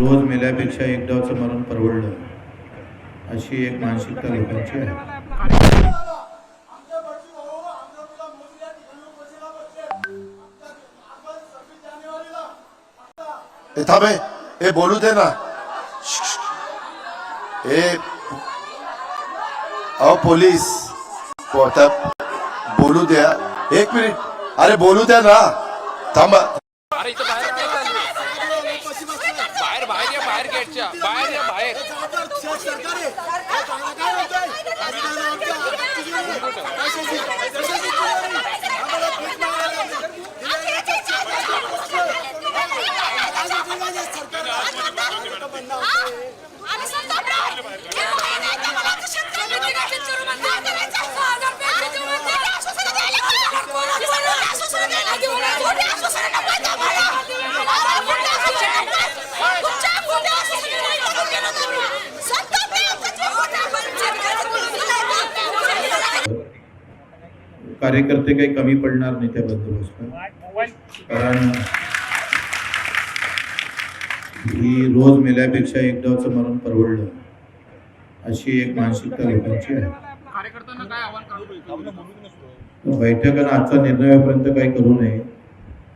मेल्यापेक्षा एक डावचं मरण परवडलं. अशी एक मानसिकता लोकांची आहे. ए थांबे हे बोलू दे ना. हे अहो पोलीस. हो, बोलू द्या. एक मिनिट. अरे बोलू द्या ना. थांबा अरे इथं बाहेर काय चालू आहे? बाहेर बाहेर या बाहेर या बाहेर. सरकार आहे. कार्यकर्ते काही कमी पडणार नाही त्या बंदोबस्तात. कारण ही रोज मेल्यापेक्षा एक डावचं मरण परवडलं. अशी एक मानसिकता लोकांची आहे. कार्यकर्त्यांना काय आव्हान तर बैठक आणि आजचा निर्णयापर्यंत काही करू नये.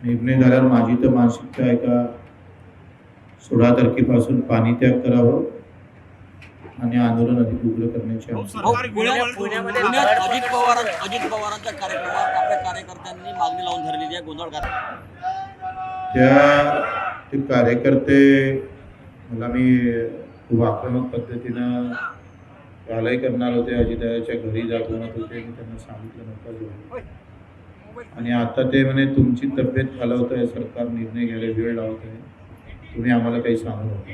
निर्णय झाल्यावर माझी तर मानसिकता आहे का सोळा तारखेपासून पाणी त्याग करावं. आणि आंदोलन अधिक उग्र करण्याची पुण्यात अजित पवार अजित पवारांच्या कार्यक्रमात आपल्या कार्यकर्त्यांनी मागणी लावून धरलेली आहे गोंधळ त्या ते कार्यकर्ते मला मी खूप आक्रमक पद्धतीनं कालही करणार होते अजितदादाच्या घरी जात म्हणत होते मी त्यांना सांगितलं नका जाऊ आणि आता ते म्हणे तुमची तब्येत खालावत आहे सरकार निर्णय घ्यायला वेळ लावत आहे तुम्ही आम्हाला काही सांगू नका.